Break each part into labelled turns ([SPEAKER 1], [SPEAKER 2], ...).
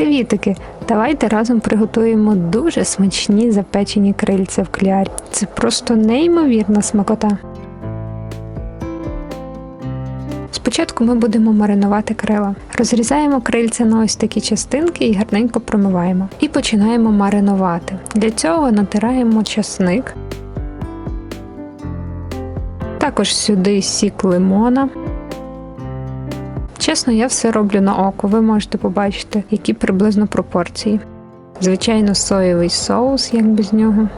[SPEAKER 1] Привітики! Давайте разом приготуємо дуже смачні запечені крильця в клярі. Це просто неймовірна смакота. Спочатку ми будемо маринувати крила. Розрізаємо крильця на ось такі частинки і гарненько промиваємо. І починаємо маринувати. Для цього натираємо часник. Також сюди сік лимона. Чесно, я все роблю на око. Ви можете побачити, які приблизно пропорції. Звичайно, соєвий соус, як без нього.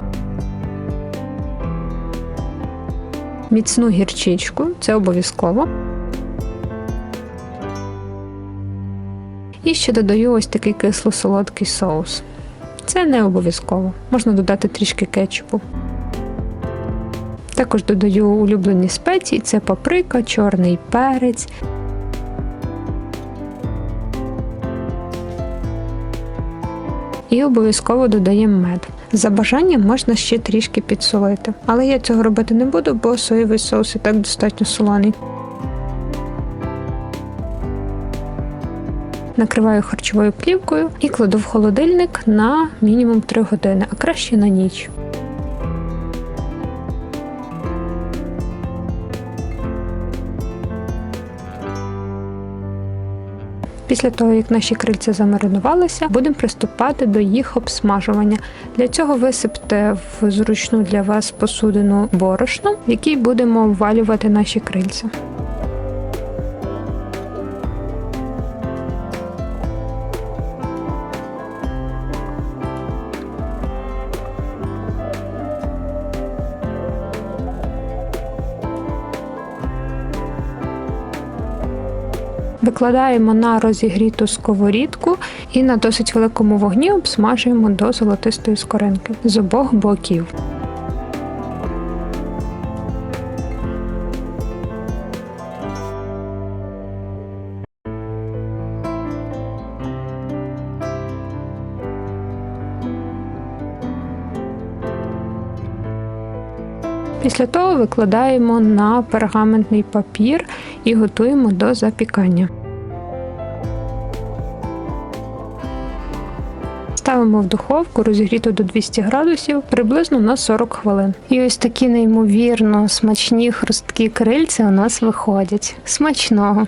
[SPEAKER 1] Міцну гірчичку, це обов'язково. І ще додаю ось такий кисло-солодкий соус. Це не обов'язково. Можна додати трішки кетчупу. Також додаю улюблені спеції: це паприка, чорний перець. І обов'язково додаємо мед. За бажанням можна ще трішки підсолити. Але я цього робити не буду, бо соєвий соус і так достатньо солоний. Накриваю харчовою плівкою і кладу в холодильник на мінімум 3 години, а краще на ніч. Після того, як наші крильця замаринувалися, будемо приступати до їх обсмажування. Для цього висипте в зручну для вас посудину борошно, в якій будемо ввалювати наші крильця. Викладаємо на розігріту сковорідку і на досить великому вогні обсмажуємо до золотистої скоринки з обох боків. Після того викладаємо на пергаментний папір і готуємо до запікання. Ставимо в духовку розігріту до 200 градусів приблизно на 40 хвилин. І ось такі неймовірно смачні хрусткі крильця у нас виходять. Смачного!